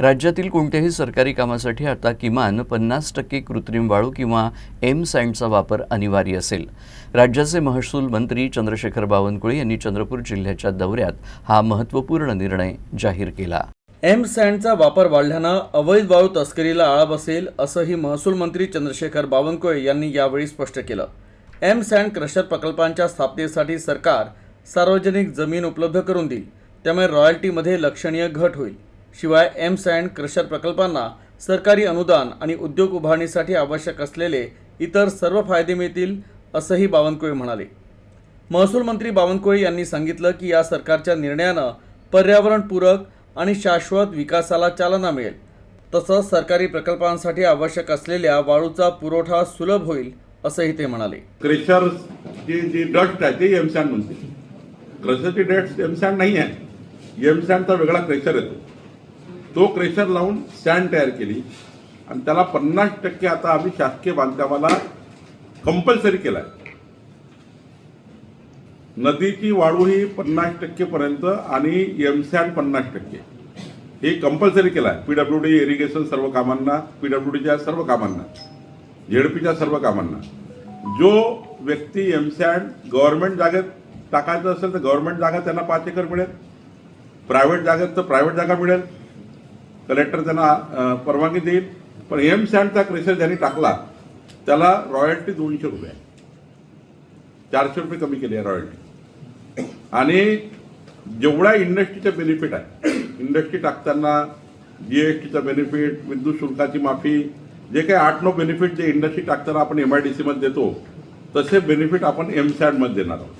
राज्यातील कोणत्याही सरकारी कामासाठी आता किमान पन्नास टक्के कृत्रिम वाळू किंवा एम सँडचा वापर अनिवार्य असेल. राज्याचे महसूल मंत्री चंद्रशेखर बावनकुळे यांनी चंद्रपूर जिल्ह्याच्या दौऱ्यात हा महत्त्वपूर्ण निर्णय जाहीर केला. एम सँडचा वापर वाढल्यानं अवैध वाळू तस्करीला आळा बसेल असंही महसूल मंत्री चंद्रशेखर बावनकुळे यांनी यावेळी स्पष्ट केलं. एम सँड क्रशर प्रकल्पांच्या स्थापनेसाठी सरकार सार्वजनिक जमीन उपलब्ध करून देईल. त्यामुळे रॉयल्टीमध्ये लक्षणीय घट होईल. शिवाय एम सँड क्रशर प्रकल्पांना सरकारी अनुदान आणि उद्योग उभारणीसाठी आवश्यक असलेले इतर सर्व फायदे मिळतील असंही बावनकुळे म्हणाले. महसूल मंत्री बावनकुळे यांनी सांगितलं की या सरकारच्या निर्णयानं पर्यावरणपूरक आणि शाश्वत विकासाला चालना मिळेल. तसंच सरकारी प्रकल्पांसाठी आवश्यक असलेल्या वाळूचा पुरवठा सुलभ होईल असंही ते म्हणाले. क्रेशर जी जी डस्ट आहे ते एमसॅन म्हणते. क्रेशरची डस्ट एमसॅन नाही आहे एमसॅनचा वेगळा क्रेशर येतो. तो क्रेशर लावून स्टँड तयार केली. आणि त्याला पन्नास टक्के आता आम्ही शासकीय बांधकामाला कंपल्सरी केला आहे नदीची वाळू ही पन्नास टक्केपर्यंत आणि एमसॅन पन्नास टक्के. हे कंपल्सरी केलं आहे पीडब्ल्यू डी इरिगेशन सर्व कामांना पीडब्ल्यू डीच्या सर्व कामांना झेडपीच्या सर्व कामांना. जो व्यक्ती एमसॅन गव्हर्नमेंट जागेत टाकायचं असेल तर गव्हर्नमेंट जागा त्यांना पाच एकर मिळेल. प्रायव्हेट जागेत तर प्रायव्हेट जागा मिळेल. कलेक्टर त्यांना परवानगी देईल. पण एम सँडचा क्रेशर ज्यांनी टाकला त्याला रॉयल्टी दोनशे रुपये चारशे रुपये कमी केली आहे रॉयल्टी. आणि जेवढा इंडस्ट्रीचं बेनिफिट आहे इंडस्ट्री टाकताना जी एस टीचं बेनिफिट विद्युत शुल्काची माफी जे काही आठ नऊ बेनिफिट जे इंडस्ट्री टाकताना आपण एम आय डी सीमध्ये देतो तसे बेनिफिट आपण एम सॅडमध्ये देणार आहोत.